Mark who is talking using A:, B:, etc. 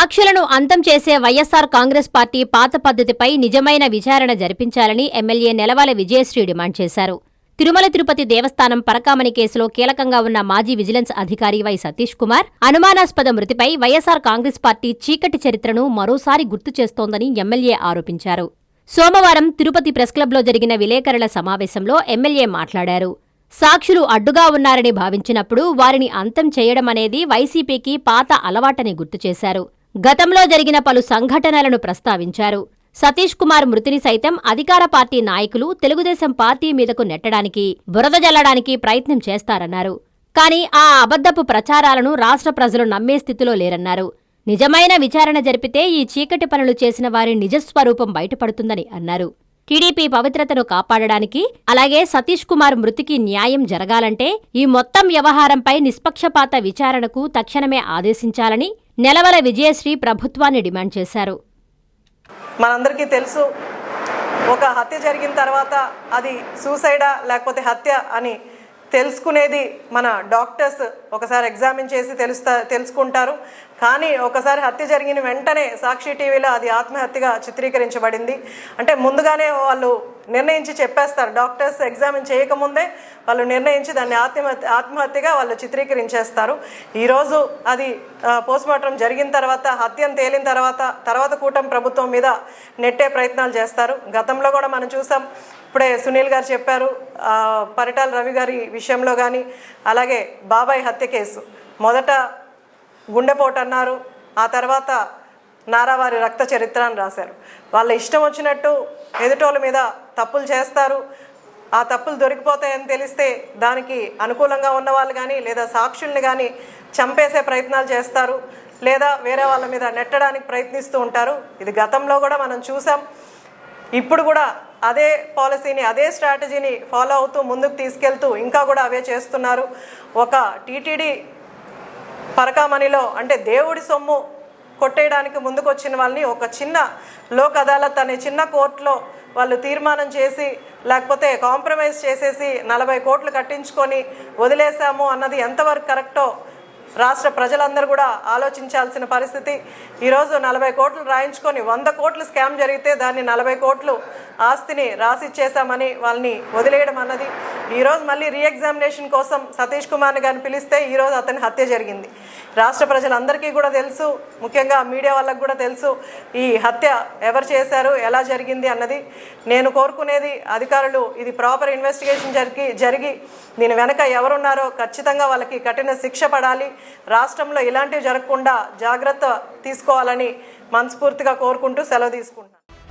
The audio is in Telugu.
A: సాక్షులను అంతం చేసే వైఎస్సార్ కాంగ్రెస్ పార్టీ పాత పద్ధతిపై నిజమైన విచారణ జరిపించాలని ఎమ్మెల్యే నెలవాల విజయశ్రీ డిమాండ్ చేశారు. తిరుమల తిరుపతి దేవస్థానం పరకామణి కేసులో కీలకంగా ఉన్న మాజీ విజిలెన్స్ అధికారి వై సతీష్ కుమార్ అనుమానాస్పద మృతిపై వైఎస్సార్ కాంగ్రెస్ పార్టీ చీకటి చరిత్రను మరోసారి గుర్తు చేస్తోందని ఎమ్మెల్యే ఆరోపించారు. సోమవారం తిరుపతి ప్రెస్ క్లబ్లో జరిగిన విలేకరుల సమావేశంలో ఎమ్మెల్యే మాట్లాడారు. సాక్షులు అడ్డుగా ఉన్నారని భావించినప్పుడు వారిని అంతం చేయడం అనేది వైసీపీకి పాత అలవాటని గుర్తు చేశారు. గతంలో జరిగిన పలు సంఘటనలను ప్రస్తావించారు. సతీష్ కుమార్ మృతిని సైతం అధికార పార్టీ నాయకులు తెలుగుదేశం పార్టీ మీదకు నెట్టడానికి బురద జల్లడానికి ప్రయత్నం చేస్తారన్నారు. కానీ ఆ అబద్ధపు ప్రచారాలను రాష్ట్ర ప్రజలు నమ్మే స్థితిలో లేరన్నారు. నిజమైన విచారణ జరిపితే ఈ చీకటి పనులు చేసిన వారి నిజస్వరూపం బయటపడుతుందని అన్నారు. టీడీపీ పవిత్రతను కాపాడడానికి అలాగే సతీష్ కుమార్ మృతికి న్యాయం జరగాలంటే ఈ మొత్తం వ్యవహారంపై నిష్పక్షపాత విచారణకు తక్షణమే ఆదేశించాలని నెలవల విజయశ్రీ ప్రభుత్వాన్ని డిమాండ్ చేశారు.
B: మనందరికీ తెలుసు ఒక హత్య జరిగిన తర్వాత అది సూసైడా లేకపోతే హత్య అని తెలుసుకునేది మన డాక్టర్స్ ఒకసారి ఎగ్జామిన్ చేసి తెలుస్తా తెలుసుకుంటారు. కానీ ఒకసారి హత్య జరిగిన వెంటనే సాక్షి టీవీలో అది ఆత్మహత్యగా చిత్రీకరించబడింది. అంటే ముందుగానే వాళ్ళు నిర్ణయించి చెప్పేస్తారు. డాక్టర్స్ ఎగ్జామిన్ చేయకముందే వాళ్ళు నిర్ణయించి దాన్ని ఆత్మహత్య ఆత్మహత్యగా వాళ్ళు చిత్రీకరించేస్తారు. ఈరోజు అది పోస్ట్మార్టం జరిగిన తర్వాత హత్యను తేలిన తర్వాత తర్వాత కూటమి ప్రభుత్వం మీద నెట్టే ప్రయత్నాలు చేస్తారు. గతంలో కూడా మనం చూసాం. ఇప్పుడే సునీల్ గారు చెప్పారు. పరిటాల రవి గారి విషయంలో కానీ అలాగే బాబాయ్ హత్య కేసు. మొదట గుండెపోటు అన్నారు. ఆ తర్వాత నారావారి రక్త చరిత్ర అని రాశారు. వాళ్ళ ఇష్టం వచ్చినట్టు ఎదుటోళ్ళ మీద తప్పులు చేస్తారు. ఆ తప్పులు దొరికిపోతాయని తెలిస్తే దానికి అనుకూలంగా ఉన్న వాళ్ళు కానీ లేదా సాక్షుల్ని కానీ చంపేసే ప్రయత్నాలు చేస్తారు. లేదా వేరే వాళ్ళ మీద నెట్టడానికి ప్రయత్నిస్తూ ఉంటారు. ఇది గతంలో కూడా మనం చూసాం. ఇప్పుడు కూడా అదే పాలసీని అదే స్ట్రాటజీని ఫాలో అవుతూ ముందుకు తీసుకెళ్తూ ఇంకా కూడా అవే చేస్తున్నారు. ఒక టీటీడీ పరకామణిలో అంటే దేవుడి సొమ్ము కొట్టేయడానికి ముందుకు వచ్చిన వాళ్ళని ఒక చిన్న లోక్ అదాలత్ అనే చిన్న కోర్టులో వాళ్ళు తీర్మానం చేసి లేకపోతే కాంప్రమైజ్ చేసేసి నలభై కోట్లు కట్టించుకొని వదిలేసాము అన్నది ఎంతవరకు కరెక్టో రాష్ట్ర ప్రజలందరూ కూడా ఆలోచించాల్సిన పరిస్థితి. ఈరోజు నలభై కోట్లు రాయించుకొని వంద కోట్లు స్కామ్ జరిగితే దాన్ని నలభై కోట్లు ఆస్తిని రాసిచ్చేశామని వాళ్ళని వదిలేయడం అన్నది. ఈరోజు మళ్ళీ రీఎగ్జామినేషన్ కోసం సతీష్ కుమార్ని కానీ పిలిస్తే ఈరోజు అతని హత్య జరిగింది. రాష్ట్ర ప్రజలందరికీ కూడా తెలుసు ముఖ్యంగా మీడియా వాళ్ళకు కూడా తెలుసు ఈ హత్య ఎవరు చేశారు ఎలా జరిగింది అన్నది. నేను కోరుకునేది అధికారులు ఇది ప్రాపర్ ఇన్వెస్టిగేషన్ జరిగి జరిగి దీని వెనక ఎవరున్నారో ఖచ్చితంగా వాళ్ళకి కఠిన శిక్ష పడాలి. రాష్ట్రంలో ఇలాంటివి జరగకుండా జాగ్రత్త తీసుకోవాలని మనస్ఫూర్తిగా కోరుకుంటూ సెలవు తీసుకుంటున్నాను.